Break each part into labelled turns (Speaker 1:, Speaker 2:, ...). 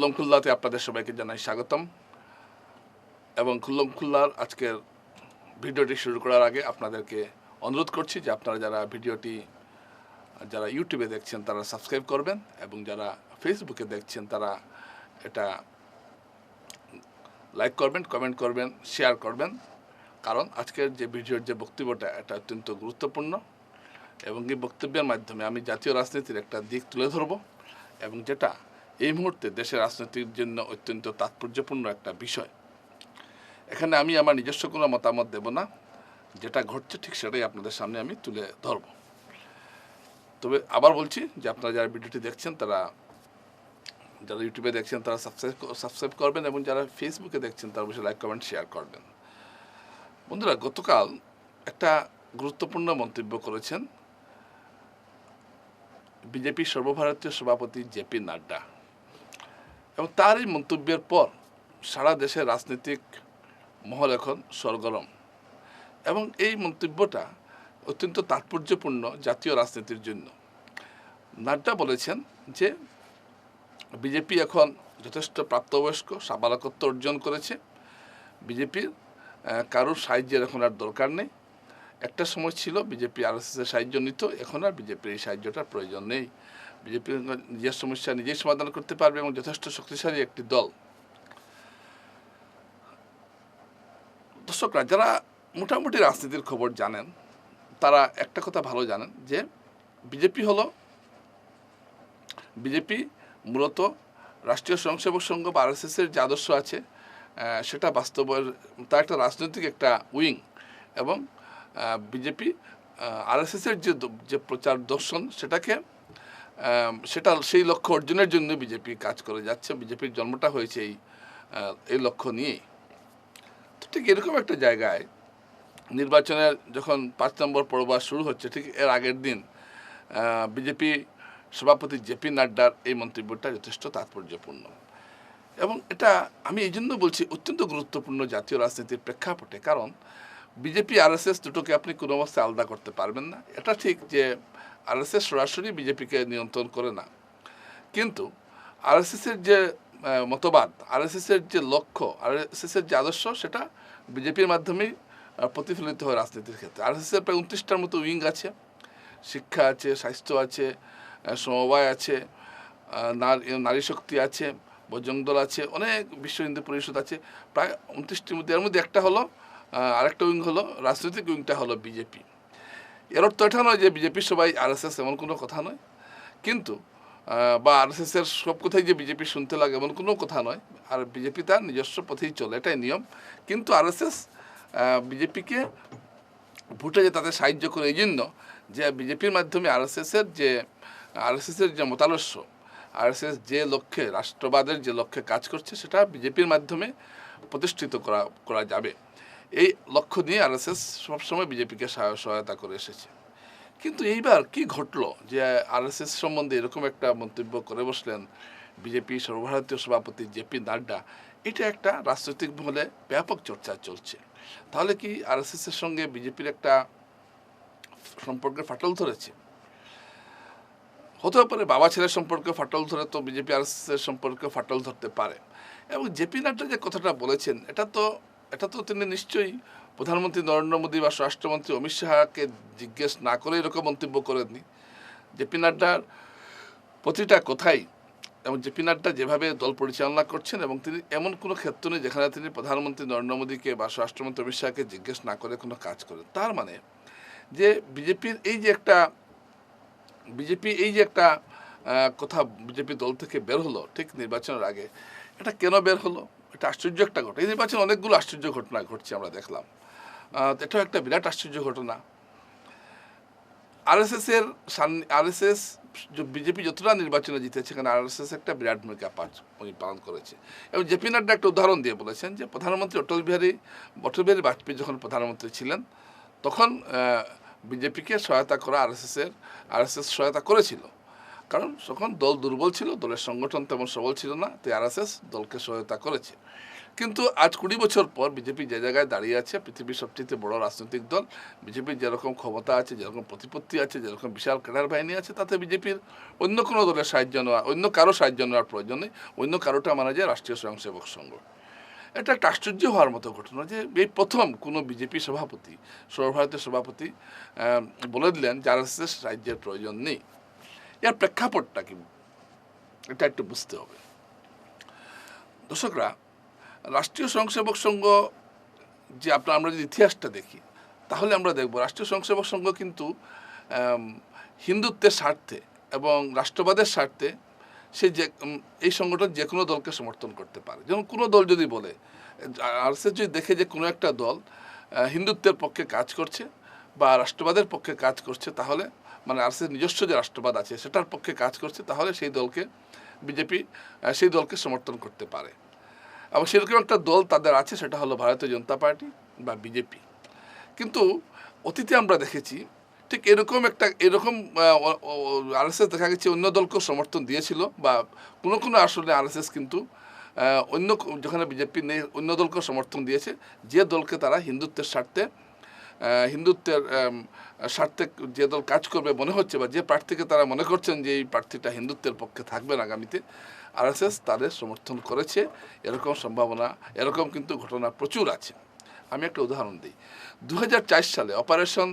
Speaker 1: খুল্লম খুল্লাতে আপনাদের সবাইকে জানাই স্বাগতম। এবং খুল্লম খুল্লার আজকের ভিডিওটি শুরু করার আগে আপনাদেরকে অনুরোধ করছি যে আপনারা যারা ভিডিওটি, যারা ইউটিউবে দেখছেন তারা সাবস্ক্রাইব করবেন এবং যারা ফেসবুকে দেখছেন তারা এটা লাইক করবেন, কমেন্ট করবেন, শেয়ার করবেন। কারণ আজকের যে ভিডিওর যে বক্তব্যটা, এটা অত্যন্ত গুরুত্বপূর্ণ এবং এই বক্তব্যের মাধ্যমে আমি জাতীয় রাজনীতির একটা দিক তুলে ধরব এবং যেটা এই মুহূর্তে দেশের রাজনীতির জন্য অত্যন্ত তাৎপর্যপূর্ণ একটা বিষয়। এখানে আমি আমার নিজস্ব কোনো মতামত দেব না। যেটা ঘটছে ঠিক সেটাই আপনাদের সামনে আমি তুলে ধরব। তবে আবার বলছি যে আপনারা যারা ভিডিওটি দেখছেন, তারা যারা ইউটিউবে দেখছেন, তারা সাবস্ক্রাইব সাবস্ক্রাইব করবেন এবং যারা ফেসবুকে দেখছেন, তারা অবশ্যই লাইক কমেন্ট শেয়ার করবেন। বন্ধুরা, গতকাল একটা গুরুত্বপূর্ণ মন্তব্য করেছেন বিজেপির সর্বভারতীয় সভাপতি জেপি নাড্ডা। এবং তার এই মন্তব্যের পর সারা দেশের রাজনৈতিক মহল এখন সরগরম। এবং এই মন্তব্যটা অত্যন্ত তাৎপর্যপূর্ণ জাতীয় রাজনীতির জন্য। নাড্ডা বলেছেন যে, বিজেপি এখন যথেষ্ট প্রাপ্তবয়স্ক সাবালকত্ব অর্জন করেছে। বিজেপির কারোর সাহায্যের এখন আর দরকার নেই। একটা সময় ছিল বিজেপি আর এস সাহায্য নিত, এখন আর বিজেপির এই সাহায্যটার প্রয়োজন নেই। বিজেপি নিজের সমস্যা নিজেই সমাধান করতে পারবে এবং যথেষ্ট শক্তিশালী একটি দল। দর্শকরা, যারা মোটামুটি রাজনীতির খবর জানেন, তারা একটা কথা ভালো জানেন যে, বিজেপি হলো, বিজেপি মূলত রাষ্ট্রীয় স্বয়ংসেবক সংঘ বা আরএসএসের যে আদর্শ আছে সেটা বাস্তবের, তার একটা রাজনৈতিক একটা উইং এবং বিজেপি আরএসএসের যে যে প্রচার দর্শন, সেটাকে সেটা সেই লক্ষ্য অর্জনের জন্য বিজেপি কাজ করে যাচ্ছে। বিজেপির জন্মটা হয়েছে এই এই লক্ষ্য নিয়েই। তো ঠিক এরকম একটা জায়গায় নির্বাচনের যখন পাঁচ নম্বর পর্ব শুরু হচ্ছে, ঠিক এর আগের দিন বিজেপি সভাপতি জেপি নাড্ডার এই মন্তব্যটা যথেষ্ট তাৎপর্যপূর্ণ। এবং এটা আমি এই জন্য বলছি, অত্যন্ত গুরুত্বপূর্ণ জাতীয় রাজনীতির প্রেক্ষাপটে। কারণ বিজেপি, আরএসএস দুটোকে আপনি কোনো অবস্থায় আলাদা করতে পারবেন না। এটা ঠিক যে আরএসএস সরাসরি বিজেপিকে নিয়ন্ত্রণ করে না। কিন্তু আরএসএসের যে মতবাদ, আরএসএসের যে লক্ষ্য, আরএসএসের যে আদর্শ, সেটা বিজেপির মাধ্যমেই প্রতিফলিত হয় রাজনীতির ক্ষেত্রে। আরএসএসের প্রায় উনত্রিশটার মতো উইং আছে, শিক্ষা আছে, স্বাস্থ্য আছে সমবায় আছে নারী শক্তি আছে বজরং দল আছে, অনেক বিশ্ব হিন্দু পরিষদ আছে। প্রায় উনত্রিশটির মধ্যে, এর মধ্যে একটা হলো আরেকটা উইং হলো, রাজনৈতিক উইংটা হলো বিজেপি। এর অর্থ এটা নয় যে বিজেপির সবাই আরএসএস এমন কোনো কথা নয়। কিন্তু বা আরএসএসের সব কথাই যে বিজেপি শুনতে লাগে এমন কোনো কথা নয়। আর বিজেপি তার নিজস্ব পথেই চলে, এটাই নিয়ম। কিন্তু আরএসএস বিজেপিকে ভোটে যে তাদের সাহায্য করে এই জন্য যে বিজেপির মাধ্যমে আর এস আরএসএসের যে আরএসএসের যে মতাদর্শ আরএসএস যে লক্ষ্যে, রাষ্ট্রবাদের যে লক্ষ্যে কাজ করছে, সেটা বিজেপির মাধ্যমে প্রতিষ্ঠিত করা করা যাবে। এই লক্ষ্য নিয়ে আরএসএস সবসময় বিজেপিকে সহায়তা করে এসেছে। কিন্তু এইবার কি ঘটলো যে আরএসএস সম্বন্ধে এরকম একটা মন্তব্য করে বসলেন বিজেপি সর্বভারতীয় সভাপতি জেপি নাড্ডা। এটা একটা রাজনৈতিক মহলে ব্যাপক চর্চা চলছে। তাহলে কি আরএসএস এর সঙ্গে বিজেপির একটা সম্পর্কে ফাটল ধরেছে? হতেও পারে বাবা ছেলের সম্পর্কে ফাটল ধরে তো বিজেপি আর এর সম্পর্কে ফাটল ধরতে পারে। এবং জেপি নাড্ডা যে কথাটা বলেছেন, এটা তো এটা তো তিনি নিশ্চয়ই প্রধানমন্ত্রী নরেন্দ্র মোদী বা স্বরাষ্ট্রমন্ত্রী অমিত শাহকে জিজ্ঞেস না করে এরকম মন্তব্য করেননি। জেপি নাড্ডার প্রতিটা কথাই এবং জেপি নাড্ডা যেভাবে দল পরিচালনা করছেন এবং তিনি এমন কোনো ক্ষেত্র নেই যেখানে তিনি প্রধানমন্ত্রী নরেন্দ্র মোদীকে বা স্বরাষ্ট্রমন্ত্রী অমিত শাহকে জিজ্ঞেস না করে কোনো কাজ করেন তার মানে যে বিজেপির এই যে একটা বিজেপি এই যে একটা কথা বিজেপি দল থেকে বের হলো ঠিক নির্বাচনের আগে, এটা কেন বের হলো? এটা আশ্চর্য একটা ঘটনা। এই নির্বাচনে অনেকগুলো আশ্চর্য ঘটনা ঘটছে আমরা দেখলাম। এটাও একটা বিরাট আশ্চর্য ঘটনা। আরএসএস এর আরএসএস বিজেপি যতটা নির্বাচনে জিতেছে সেখানে আরএসএস একটা বিরাট ভূমিকা পালন করেছে। এবং জেপি নাড্ডা একটা উদাহরণ দিয়ে বলেছেন যে, প্রধানমন্ত্রী অটল বিহারী অটল বিহারী বাজপেয়ী যখন প্রধানমন্ত্রী ছিলেন, তখন বিজেপিকে সহায়তা করা আরএসএস এর আরএসএস সহায়তা করেছিল। কারণ তখন দল দুর্বল ছিল, দলের সংগঠন তেমন সবল ছিল না তাই আরএসএস দলকে সহায়তা করেছে। কিন্তু আজ কুড়ি বছর পর বিজেপি যে জায়গায় দাঁড়িয়ে আছে, পৃথিবীর সবচেয়ে বড় রাজনৈতিক দল বিজেপির যেরকম ক্ষমতা আছে, যেরকম প্রতিপত্তি আছে, যেরকম বিশাল ক্যাডার বাহিনী আছে, তাতে বিজেপির অন্য কোনো দলের সাহায্য নেওয়া, অন্য কারও সাহায্য নেওয়ার প্রয়োজন নেই, অন্য কারোটা মানা যায় রাষ্ট্রীয় স্বয়ংসেবক সংঘ। এটা একটা আশ্চর্য হওয়ার মতো ঘটনা যে এই প্রথম কোনো বিজেপি সভাপতি, সর্বভারতীয় সভাপতি বলে দিলেন যে আরএসএস রাজ্যের প্রয়োজন নেই। এর প্রেক্ষাপটটা কি? এটা একটু বুঝতে হবে। দর্শকরা, রাষ্ট্রীয় স্বয়ংসেবক সংঘ, যে আপনার আমরা যদি ইতিহাসটা দেখি, তাহলে আমরা দেখব রাষ্ট্রীয় স্বয়ংসেবক সংঘ কিন্তু হিন্দুত্বের স্বার্থে এবং রাষ্ট্রবাদের স্বার্থে সে যে এই সংগঠন যে কোনো দলকে সমর্থন করতে পারে। যেমন কোনো দল যদি বলে আর যদি দেখে যে কোনো একটা দল হিন্দুত্বের পক্ষে কাজ করছে বা রাষ্ট্রবাদের পক্ষে কাজ করছে, তাহলে মানে আর নিজস্ব যে রাষ্ট্রবাদ আছে, সেটার পক্ষে কাজ করছে, তাহলে সেই দলকে, বিজেপি সেই দলকে সমর্থন করতে পারে। এবং সেরকম একটা দল তাদের আছে, সেটা হলো ভারতীয় জনতা পার্টি বা বিজেপি। কিন্তু অতীতে আমরা দেখেছি, ঠিক এরকম একটা, এরকম আরএসএস দেখা গেছে অন্য দলকেও সমর্থন দিয়েছিল, বা কোনো কোনো আসলে আরএসএস কিন্তু অন্য, যেখানে বিজেপি নেই, অন্য দলকেও সমর্থন দিয়েছে, যে দলকে তারা হিন্দুত্বের স্বার্থে হিন্দুত্বের স্বার্থে যে দল কাজ করবে মনে হচ্ছে বা যে প্রার্থীকে তারা মনে করছেন যে এই প্রার্থীটা হিন্দুত্বের পক্ষে থাকবেন আগামীতে আরএসএস তাদের সমর্থন করেছে। এরকম সম্ভাবনা, এরকম কিন্তু ঘটনা প্রচুর আছে। আমি একটা উদাহরণ দিই। দু সালে অপারেশন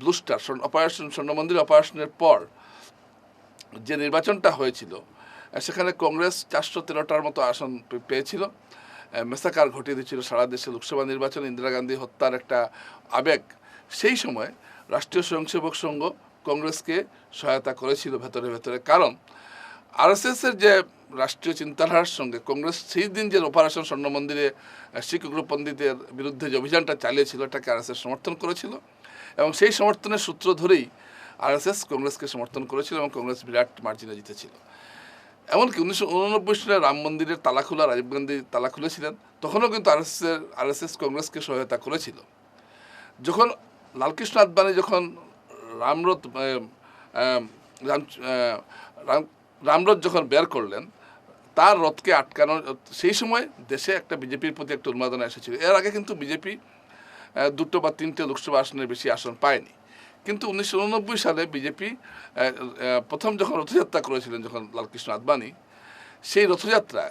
Speaker 1: ব্লু স্টার অপারেশন, স্বর্ণমন্দির অপারেশনের পর যে নির্বাচনটা হয়েছিল, সেখানে কংগ্রেস চারশো তেরোটার মতো আসন পেয়েছিল। মেসাকার ঘটিয়ে দিয়েছিল সারা দেশে লোকসভা নির্বাচন ইন্দিরা গান্ধী হত্যার একটা আবেগ। সেই সময় রাষ্ট্রীয় স্বয়ংসেবক সংঘ কংগ্রেসকে সহায়তা করেছিল ভেতরে ভেতরে। কারণ আর আরএসএসের যে রাষ্ট্রীয় চিন্তাধারার সঙ্গে কংগ্রেস সেই দিন যে অপারেশন স্বর্ণ মন্দিরে শিখ উগ্র পণ্ডিতের বিরুদ্ধে যে অভিযানটা চালিয়েছিল, এটাকে আরএসএস সমর্থন করেছিল। এবং সেই সমর্থনের সূত্র ধরেই আরএসএস কংগ্রেসকে সমর্থন করেছিল এবং কংগ্রেস বিরাট মার্জিনে জিতেছিল। এমনকি উনিশশো উননব্বই সালে রাম মন্দিরের তালা খোলা, রাজীব গান্ধী তালা খুলেছিলেন, তখনও কিন্তু আরএসএস আরএসএস কংগ্রেসকে সহায়তা করেছিল। যখন লালকৃষ্ণ আদবানি যখন রামরথ রাম- রামরথ যখন বের করলেন, তার রথকে আটকানোর, সেই সময় দেশে একটা বিজেপির প্রতি একটা উন্মাদনা এসেছিল। এর আগে কিন্তু বিজেপি দুটো বা তিনটে লোকসভা আসনের বেশি আসন পায়নি। কিন্তু উনিশশো উননব্বই সালে বিজেপি প্রথম যখন রথযাত্রা করেছিলেন, যখন লালকৃষ্ণ আদবানি, সেই রথযাত্রা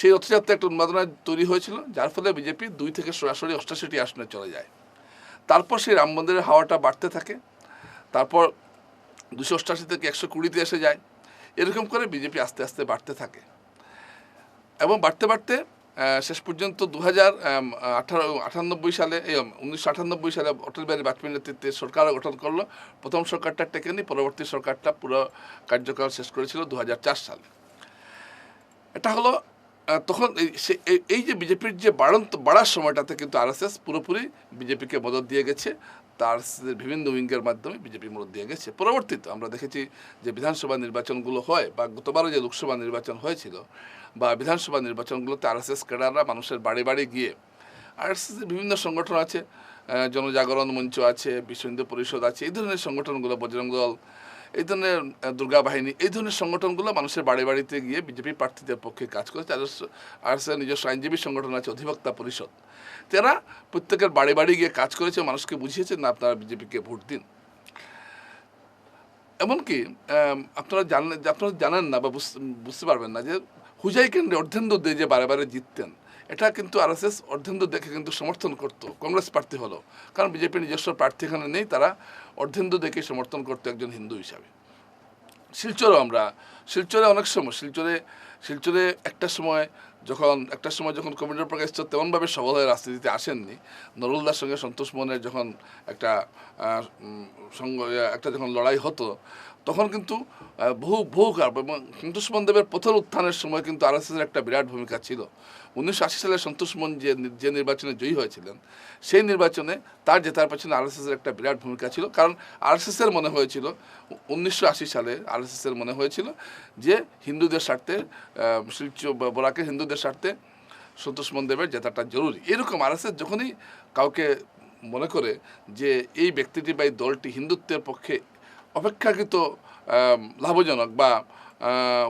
Speaker 1: সেই রথযাত্রা একটা উন্মাদনা তৈরি হয়েছিল, যার ফলে বিজেপি দুই থেকে সরাসরি অষ্টাশিটি আসনে চলে যায়। তারপর সেই রাম মন্দিরের হাওয়াটা বাড়তে থাকে, তারপর দুশো অষ্টাশি থেকে একশো কুড়িতে এসে যায়। এরকম করে বিজেপি আস্তে আস্তে বাড়তে থাকে। এবং বাড়তে বাড়তে শেষ পর্যন্ত দু হাজার আঠারো আটানব্বই সালে উনিশশো আটানব্বই সালে অটল বিহারী বাজপেয়ীর নেতৃত্বে সরকার গঠন করল। প্রথম সরকারটা টেকেনি পরবর্তী সরকারটা পুরো কার্যকাল শেষ করেছিল দু হাজার চার সালে। এটা হলো তখন এই যে বিজেপির যে বাড়ন্ত, বাড়ার সময়টাতে কিন্তু আরএসএস পুরোপুরি বিজেপিকে মদত দিয়ে গেছে। তার বিভিন্ন উইঙ্গের মাধ্যমে বিজেপি মদত দিয়ে গেছে। পরবর্তীতে আমরা দেখেছি যে বিধানসভা নির্বাচনগুলো হয় বা গতবারও যে লোকসভা নির্বাচন হয়েছিল বা বিধানসভা নির্বাচনগুলোতে আরএসএস ক্যাডাররা মানুষের বাড়ি বাড়ি গিয়ে আরএসএস বিভিন্ন সংগঠন আছে জনজাগরণ মঞ্চ আছে বিশ্ব হিন্দু পরিষদ আছে, এই ধরনের সংগঠনগুলো বজরং দল এই ধরনের দুর্গা বাহিনী এই ধরনের সংগঠনগুলো মানুষের বাড়ি বাড়িতে গিয়ে বিজেপি প্রার্থীদের পক্ষে কাজ করেছে আর আর নিজস্ব আইনজীবী সংগঠন আছে, অধিবক্তা পরিষদ। তারা প্রত্যেকের বাড়ি বাড়ি গিয়ে কাজ করেছে, মানুষকে বুঝিয়েছে, না, আপনারা বিজেপিকে ভোট দিন। এমনকি আপনারা জানেন আপনারা জানেন না বা বুঝ- বুঝতে পারবেন না যে হুজাই কেন্দ্রে অর্ধেন্দু দিয়ে যে বারে বারে জিততেন এটা কিন্তু আরএসএস অর্ধেন্দু দেখে কিন্তু সমর্থন করতো, কংগ্রেস প্রার্থী হলো। কারণ বিজেপির নিজস্ব প্রার্থী এখানে নেই, তারা অর্ধেন্দু দেখে সমর্থন করতো একজন হিন্দু হিসাবে। শিলচরও আমরা, শিলচরে অনেক সময়, শিলচরে শিলচরে একটা সময় যখন, একটা সময় যখন কমিউনিটি প্রকাশ তেমনভাবে সবল হয়ে রাজনীতিতে আসেননি। নরুলদার সঙ্গে সন্তোষ মোহনের যখন একটা সঙ্গ, একটা যখন লড়াই হতো তখন কিন্তু বহু বহু কার এবং সন্তোষ মোহন দেবের প্রথম উত্থানের সময় কিন্তু আরএসএসের একটা বিরাট ভূমিকা ছিল। উনিশশো আশি সালে সন্তোষ মোহন যে যে নির্বাচনে জয়ী হয়েছিলেন সেই নির্বাচনে তার জেতার পেছনে আরএসএসের একটা বিরাট ভূমিকা ছিল। কারণ আরএসএসের মনে হয়েছিল উনিশশো আশি সালে আরএসএসের মনে হয়েছিল যে হিন্দুদের স্বার্থে আহ, শিলচর বা বরাকের হিন্দুদের স্বার্থে সন্তোষ মোহন দেবের জেতাটা জরুরি। এরকম আরএসএস যখনই কাউকে মনে করে যে এই ব্যক্তিটি বা এই দলটি হিন্দুত্বের পক্ষে অপেক্ষাকৃত লাভজনক বা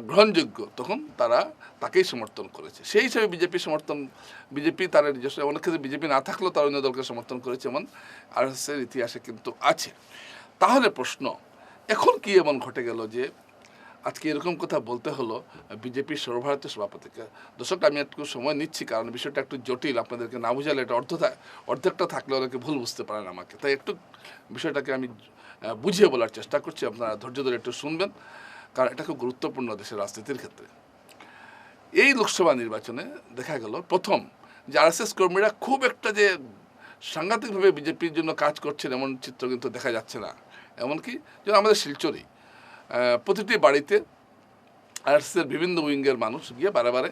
Speaker 1: গ্রহণযোগ্য তখন তারা তাকেই সমর্থন করেছে। সেই হিসেবে বিজেপি সমর্থন, বিজেপি তার নিজস্ব অনেক ক্ষেত্রে বিজেপি না থাকলেও তার অন্য দলকে সমর্থন করেছে এমন আর এর ইতিহাসে কিন্তু আছে। তাহলে প্রশ্ন, এখন কি এমন ঘটে গেল যে, আজকে এরকম কথা বলতে হলো বিজেপির সর্বভারতীয় সভাপতিকে? দর্শক, আমি একটু সময় নিচ্ছি কারণ বিষয়টা একটু জটিল, আপনাদেরকে না বুঝালে এটা অর্ধ অর্ধেকটা থাকলে অনেকে ভুল বুঝতে পারেন আমাকে। তাই একটু বিষয়টাকে আমি বুঝিয়ে বলার চেষ্টা করছি। আপনারা ধৈর্য ধরে একটু শুনবেন, কারণ এটা খুব গুরুত্বপূর্ণ দেশের রাজনীতির ক্ষেত্রে। এই লোকসভা নির্বাচনে দেখা গেল, প্রথম যে আরএসএস কর্মীরা খুব একটা যে সাংঘাতিকভাবে বিজেপির জন্য কাজ করছেন এমন চিত্র কিন্তু দেখা যাচ্ছে না। এমনকি যেন আমাদের শিলচরই প্রতিটি বাড়িতে আরএসএসের বিভিন্ন উইঙ্গের মানুষ গিয়ে বারে বারে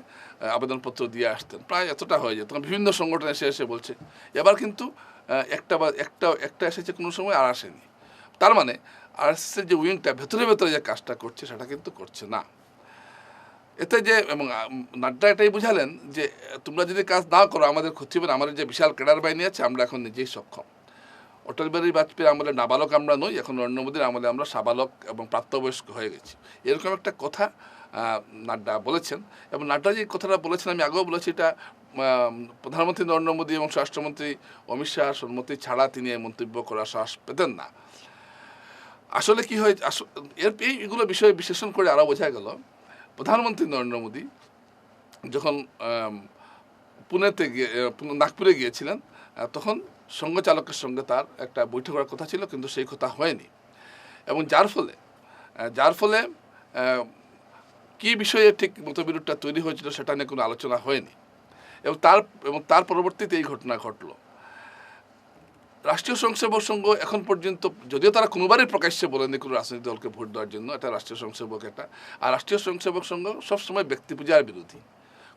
Speaker 1: আবেদনপত্র দিয়ে আসতেন। প্রায় এতটা হয়ে যেত। বিভিন্ন সংগঠন এসে এসে বলছে। এবার কিন্তু একটা বা একটা একটা এসেছে কোনো সময় আর আসেনি। তার মানে আরএসএসের যে উইংটা ভেতরে ভেতরে যে কাজটা করছে, সেটা কিন্তু করছে না। এতে যে এবং নাড্ডা এটাই বুঝালেন যে, তোমরা যদি কাজ না করো, আমাদের ক্ষতি হবে আমাদের যে বিশাল ক্যাডার বাহিনী আছে, আমরা এখন নিজেই সক্ষম। অটল বিহারী বাজপেয়ীর আমলে নাবালক আমরা নই, এখন নরেন্দ্র মোদীর আমলে আমরা সাবালক এবং প্রাপ্তবয়স্ক হয়ে গেছি। এরকম একটা কথা নাড্ডা বলেছেন। এবং নাড্ডা যে কথাটা বলেছেন, আমি আগেও বলেছি, এটা প্রধানমন্ত্রী নরেন্দ্র মোদী এবং স্বরাষ্ট্রমন্ত্রী অমিত শাহ, সম্মতি ছাড়া তিনি এই মন্তব্য করার সাহস পেতেন না। আসলে কি হয় এর এইগুলো বিষয়ে বিশ্লেষণ করে আরও বোঝা গেল। প্রধানমন্ত্রী নরেন্দ্র মোদী যখন পুনেতে গিয়ে নাগপুরে গিয়েছিলেন তখন সঙ্ঘ চালকের সঙ্গে তার একটা বৈঠক করার কথা ছিল, কিন্তু সেই কথা হয়নি। এবং যার ফলে যার ফলে কি বিষয়ে ঠিক মতবিরোধটা তৈরি হয়েছিল সেটা নিয়ে কোনো আলোচনা হয়নি। এবং তার এবং তার পরবর্তীতে এই ঘটনা ঘটলো। রাষ্ট্রীয় স্বয়ংসেবক সংঘ এখন পর্যন্ত, যদিও তারা কোনোবারই প্রকাশ্যে বলেনি কোনো রাজনৈতিক দলকে ভোট দেওয়ার জন্য, এটা রাষ্ট্রীয় স্বয়ংসেবক এটা আর রাষ্ট্রীয় স্বয়ংসেবক সংঘ সবসময় ব্যক্তি পূজার বিরোধী।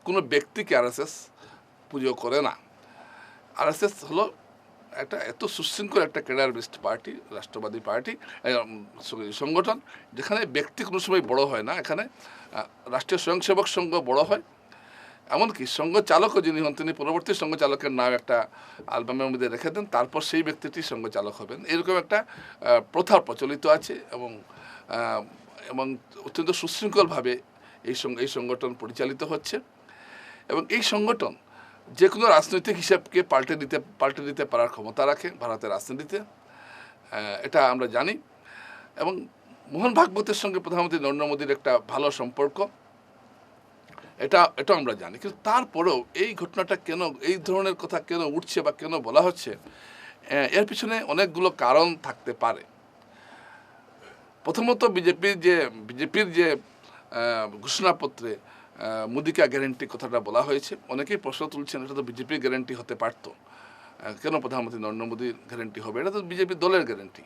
Speaker 1: কোনো ব্যক্তিকে আরএসএস পুজো করে না। আরএসএস হলো একটা এত সুশৃঙ্খল একটা ক্যাডার বেস্ট পার্টি, রাষ্ট্রবাদী পার্টি সংগঠন, যেখানে ব্যক্তি কোনো সময় বড় হয় না। এখানে রাষ্ট্রীয় স্বয়ংসেবক সংঘ বড় হয়। এমনকি সঙ্ঘ চালকও যিনি হন, তিনি পরবর্তী সঙ্ঘ চালকের নাম একটা অ্যালবামের মধ্যে রেখে দেন, তারপর সেই ব্যক্তিটি সঙ্ঘ চালক হবেন। এরকম একটা প্রথা প্রচলিত আছে এবং এবং অত্যন্ত সুশৃঙ্খলভাবে এই এই সংগঠন পরিচালিত হচ্ছে। এবং এই সংগঠন যে কোনো রাজনৈতিক হিসাবকে পাল্টে দিতে পাল্টে দিতে পারার ক্ষমতা রাখে ভারতের রাজনীতিতে এটা আমরা জানি। এবং মোহন ভাগবতের সঙ্গে প্রধানমন্ত্রী নরেন্দ্র মোদীর একটা ভালো সম্পর্ক। এটা এটা আমরা জানি। কিন্তু তারপরেও এই ঘটনাটা কেন, এই ধরনের কথা কেন উঠছে বা কেন বলা হচ্ছে এর পিছনে অনেকগুলো কারণ থাকতে পারে। প্রথমত বিজেপির যে বিজেপির যে ঘোষণাপত্রে মুদিকা গ্যারেন্টি কথাটা বলা হয়েছে। অনেকেই প্রশ্ন তুলছেন, এটা তো বিজেপির গ্যারেন্টি হতে পারতো। কেন প্রধানমন্ত্রী নরেন্দ্র মোদীর গ্যারেন্টি হবে? এটা তো বিজেপি দলের গ্যারেন্টি।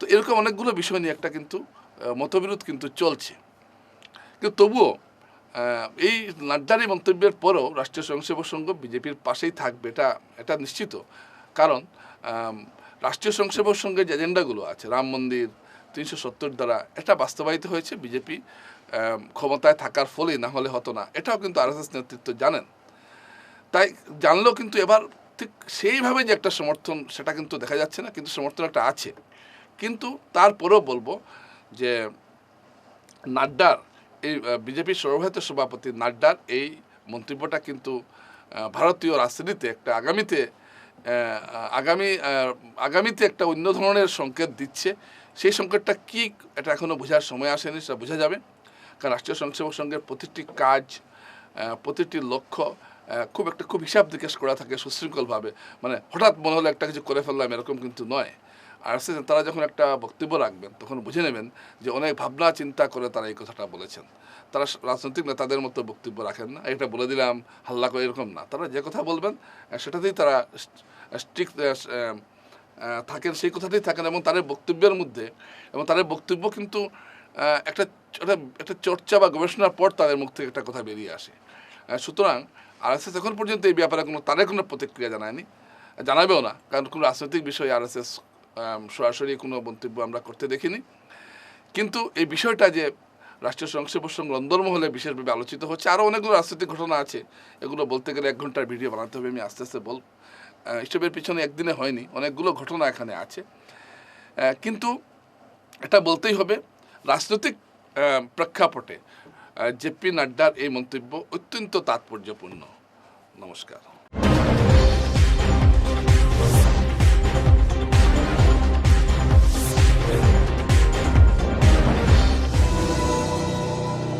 Speaker 1: তো এরকম অনেকগুলো বিষয় নিয়ে একটা কিন্তু মতবিরোধ কিন্তু চলছে। কিন্তু তবুও এই নাড্ডার মন্তব্যের পরেও রাষ্ট্রীয় স্বয়ংসেবক সংঘ বিজেপির পাশেই থাকবে, এটা এটা নিশ্চিত। কারণ রাষ্ট্রীয় স্বয়ংসেবক সংঘের যে এজেন্ডাগুলো আছে, রাম মন্দির, তিনশো সত্তর দ্বারা, এটা বাস্তবায়িত হয়েছে বিজেপি ক্ষমতায় থাকার ফলেই না হলে হতো না। এটাও কিন্তু আরএসএস নেতৃত্ব জানেন। তাই জানলেও কিন্তু এবার ঠিক সেইভাবে যে একটা সমর্থন, সেটা কিন্তু দেখা যাচ্ছে না, কিন্তু সমর্থন একটা আছে। কিন্তু তারপরেও বলব যে, নাড্ডার এই বিজেপির সর্বভারতীয় সভাপতি নাড্ডার এই মন্তব্যটা কিন্তু ভারতীয় রাজনীতিতে একটা আগামীতে আগামী আগামীতে একটা অন্য ধরনের সংকেত দিচ্ছে। সেই সংকেতটা কি, এটা এখনও বোঝার সময় আসেনি, সেটা বোঝা যাবে। কারণ রাষ্ট্রীয় স্বয়ংসেবক সংঘের প্রতিটি কাজ প্রতিটি লক্ষ্য খুব একটা, খুব হিসাব নিকাশ করা থাকে সুশৃঙ্খলভাবে। মানে হঠাৎ মনে হলো একটা কিছু করে ফেললাম, এরকম কিন্তু নয়। আর তারা যখন একটা বক্তব্য রাখবেন, তখন বুঝে নেবেন যে অনেক ভাবনা, চিন্তা করে তারা এই কথাটা বলেছেন। তারা রাজনৈতিক নেতাদের মতো বক্তব্য রাখেন না। এটা বলে দিলাম, হাল্লা করে এরকম না। তারা যে কথা বলবেন সেটাতেই তারা স্ট্রিক্ট থাকেন, সেই কথাতেই থাকেন এবং তাদের বক্তব্যের মধ্যে এবং তাদের বক্তব্য কিন্তু একটা একটা চর্চা বা গবেষণার পর তাদের মুখ থেকে একটা কথা বেরিয়ে আসে। সুতরাং আরএসএস এখন পর্যন্ত এই ব্যাপারে কোনো, তাদের কোনো প্রতিক্রিয়া জানায়নি। জানাবেও না, কারণ কোনো রাজনৈতিক বিষয়ে আরএসএস সরাসরি কোনো মন্তব্য আমরা করতে দেখিনি। কিন্তু এই বিষয়টা যে রাষ্ট্রীয় স্বয়ংসেবক সংঘ অন্দরমহলে বিশেষভাবে আলোচিত হচ্ছে, আরও অনেকগুলো রাজনৈতিক ঘটনা আছে। এগুলো বলতে গেলে এক ঘণ্টার ভিডিও বানাতে হবে, আমি আস্তে আস্তে বল এসবের পিছনে একদিনে হয়নি, অনেকগুলো ঘটনা এখানে আছে। কিন্তু এটা বলতেই হবে, রাজনৈতিক প্রেক্ষাপটে জেপি নাড্ডার এই মন্তব্য অত্যন্ত তাৎপর্যপূর্ণ। নমস্কার।